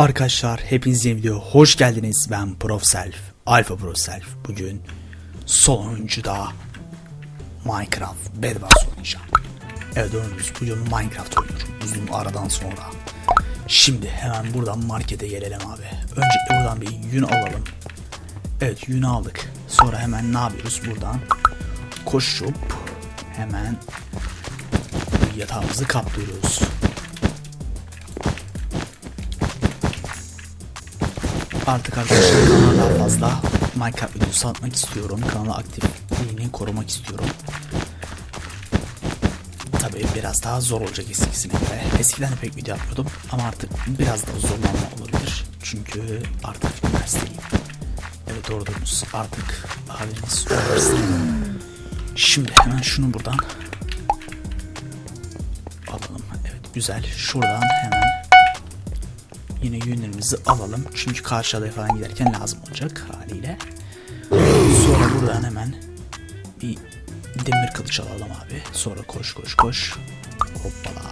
Arkadaşlar hepiniz yeni video hoş geldiniz. Ben Prof Self, Alpha Pro Self. Bugün sonuncuda Minecraft Bedwars oynayacağım. Evet önümüz bugün Minecraft oynuyorum uzun aradan sonra. Şimdi hemen buradan markete gelelim abi. Öncelikle buradan bir yün alalım. Evet yün aldık. Sonra hemen ne yapıyoruz buradan? Koşup hemen yatağımızı kaplıyoruz. Artık arkadaşlar kanala daha fazla Minecraft videosu atmak istiyorum. Kanalı aktifliğini korumak istiyorum. Tabii biraz daha zor olacak eskisine göre. Eskiden de pek video yapmıyordum ama artık biraz daha zorlanma olabilir. Çünkü artık üniversiteyim. Evet doğru duydunuz. Artık haliniz üniversite. Şimdi hemen şunu buradan alalım. Evet güzel. Şuradan hemen Yine yünlerimizi alalım. Çünkü karşı adaya falan giderken lazım olacak haliyle. Sonra buradan hemen bir demir kılıç alalım abi. Sonra koş koş koş. Hoppala.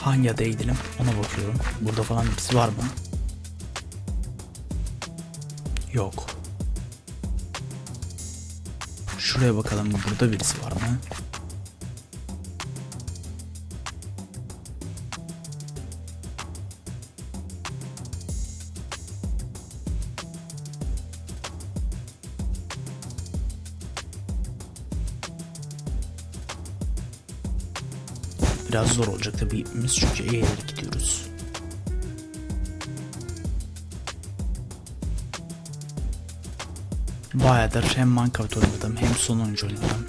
Hangi adaya gidelim ona bakıyorum. Burada falan birisi var mı? Yok. Şuraya bakalım burada birisi var mı? Biraz zor olacak tabii gitmemiz çünkü eğilerek gidiyoruz. Bayağıdır hem Minecraft oynadım hem sonuncu oynadım.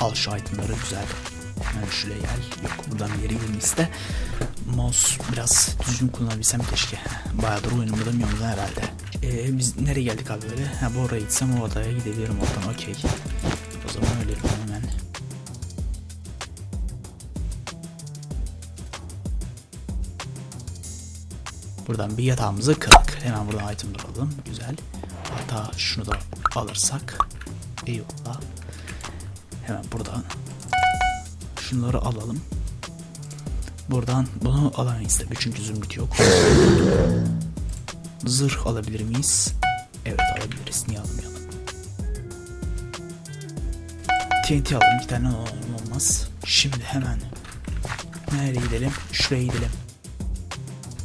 Al şu itemları güzel. Hemen şuraya gel. Yok buradan bir yere girmek iste. Mouse biraz düzgün kullanabilsem keşke. Bayağıdır oynamadım yolda herhalde. Ee, biz nereye geldik abi böyle? Ha bu oraya gitsem o odaya gidebilirim oradan okey. O zaman öyle hemen. Buradan bir yatağımızı kırdık. Hemen buradan itemler alalım. Güzel. Hatta şunu da alırsak. Eyvallah. Hemen buradan şunları alalım. Buradan bunu alamayız tabii çünkü zümrüt yok. Zırh alabilir miyiz? Evet alabiliriz. Niye almayalım? TNT alalım. Bir tane olmaz. Şimdi hemen nereye gidelim? Şuraya gidelim.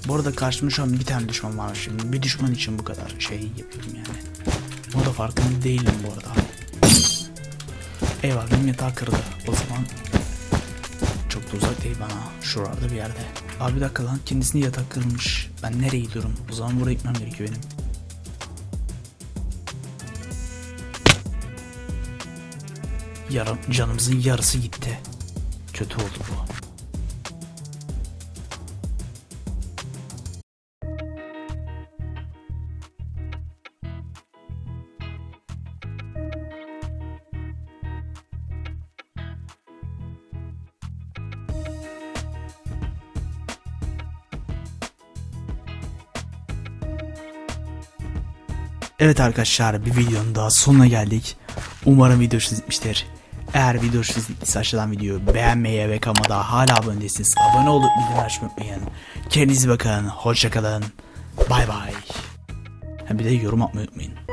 Bu arada karşımda şu an bir tane düşman var şimdi. Bir düşman için bu kadar şey yapıyorum yani. O da farkında değilim bu arada. Eyvah benim yatağı kırdı. O zaman çok da uzak değil bana. Şuralarda bir yerde. Abi bir dakika lan kendisini yatak kırmış. Ben nereye gidiyorum? O zaman buraya gitmem gerekiyor benim. Yarım, canımızın yarısı gitti. Kötü oldu bu. Evet arkadaşlar bir videonun daha sonuna geldik. Umarım video hoşunuza gitmiştir. Eğer video hoşunuza gittiyse aşağıdan videoyu beğenmeyi ve kanala hala abone değilseniz abone olup bildirim açmayı unutmayın. Kendinize bakın. Hoşçakalın. Bay bay. Bir de yorum atmayı unutmayın.